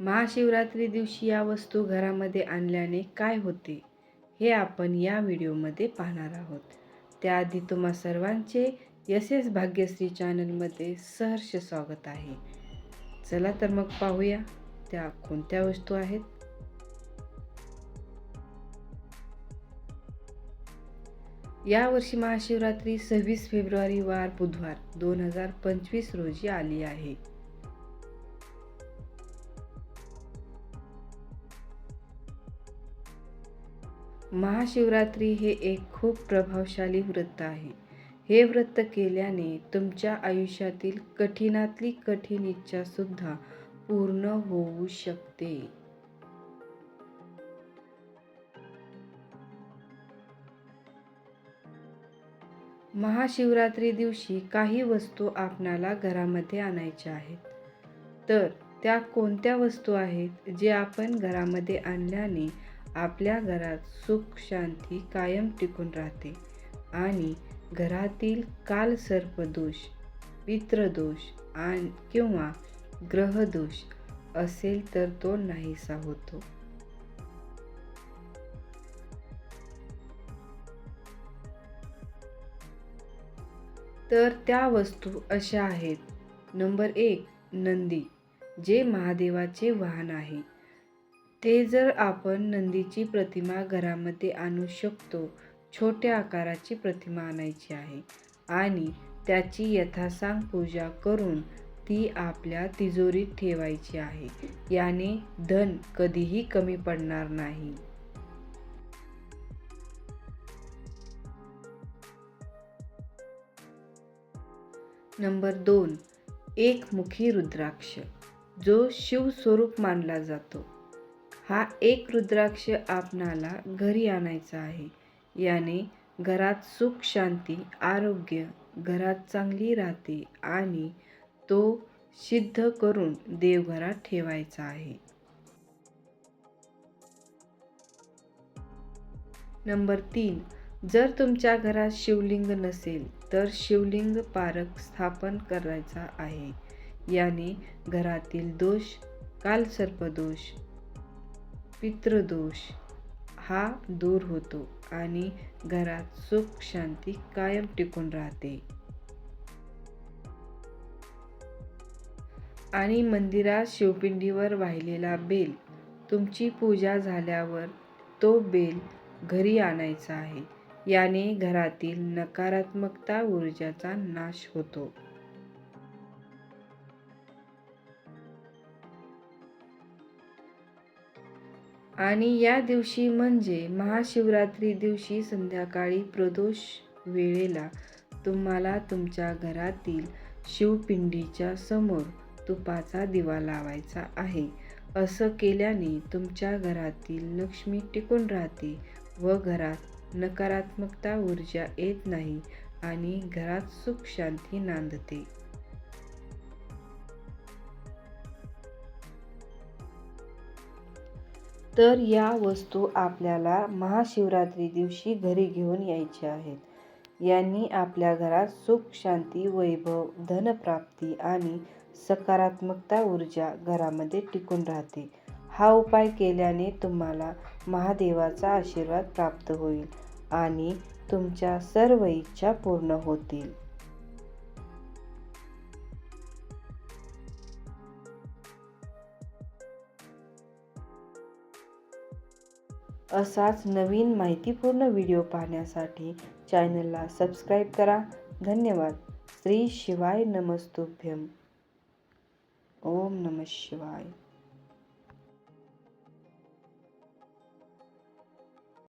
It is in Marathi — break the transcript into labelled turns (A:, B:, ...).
A: महाशिवरात्री दिवशी या वस्तू घरामध्ये आणल्याने काय होते हे आपण या व्हिडिओमध्ये पाहणार आहोत. त्याआधी तुम्हा सर्वांचे एस एस भाग्यश्री चॅनलमध्ये सहर्ष स्वागत आहे. चला तर मग पाहूया त्या कोणत्या वस्तू आहेत. यावर्षी महाशिवरात्री सव्वीस फेब्रुवारी वार बुधवार दोन हजार पंचवीस रोजी आली आहे. महाशिवरात्री हे एक खूप प्रभावशाली व्रत आहे. हे व्रत केल्याने तुमच्या आयुष्यातील कठीणातली कठीण इच्छासुद्धा पूर्ण होऊ शकते. महाशिवरात्री दिवशी काही वस्तू आपणाला घरामध्ये आणायच्या आहेत. तर त्या कोणत्या वस्तू आहेत जे आपण घरामध्ये आणल्याने आपल्या घरात सुख शांती कायम टिकून राहते. आणि घरातील कालसर्पदोष पितृदोष आणि किंवा ग्रहदोष असेल तर तो नाहीसा होतो. तर त्या वस्तू अशा आहेत. नंबर एक नंदी जे महादेवाचे वाहन आहे. ते जर आपण नंदीची प्रतिमा घरामध्ये आणू शकतो छोट्या आकाराची प्रतिमा आणायची आहे आणि त्याची यथासांग पूजा करून ती आपल्या तिजोरीत ठेवायची आहे याने धन कधीही कमी पडणार नाही. नंबर दोन एकमुखी रुद्राक्ष जो शिवस्वरूप मानला जातो. हा एक रुद्राक्ष आपणाला घरी आणायचा आहे. याने घरात सुख शांती आरोग्य घरात चांगली राहते आणि तो सिद्ध करून देवघरात ठेवायचा आहे. नंबर तीन. जर तुमच्या घरात शिवलिंग नसेल तर शिवलिंग पारक स्थापन करायचा आहे. याने घरातील दोष कालसर्पदोष पितृदोष हा दूर होतो आणि घरात सुख शांती कायम टिकून राहते. आणि मंदिरात शिवपिंडीवर वाहिलेला बेल तुमची पूजा झाल्यावर तो बेल घरी आणायचा आहे. याने घरातील नकारात्मकता ऊर्जाचा नाश होतो. आणि या दिवशी म्हणजे महाशिवरात्री दिवशी संध्याकाळी प्रदोष वेळेला तुम्हाला तुमच्या घरातील शिवपिंडीच्या समोर तुपाचा दिवा लावायचा आहे. असं केल्याने तुमच्या घरातील लक्ष्मी टिकून राहते व घरात नकारात्मकता ऊर्जा येत नाही आणि घरात सुख शांती नांदते. तर या वस्तू आपल्याला महाशिवरात्री दिवशी घरी घेऊन यायच्या आहेत. यांनी आपल्या घरात सुख शांती वैभव धनप्राप्ती आणि सकारात्मकता ऊर्जा घरामध्ये टिकून राहते. हा उपाय केल्याने तुम्हाला महादेवाचा आशीर्वाद प्राप्त होईल आणि तुमच्या सर्व इच्छा पूर्ण होतील. असाच नवीन माहितीपूर्ण व्हिडिओ पाहण्यासाठी चॅनलला सबस्क्राईब करा. धन्यवाद. श्री शिवाय नमस्तुभ्यम. ओम नम शिवाय.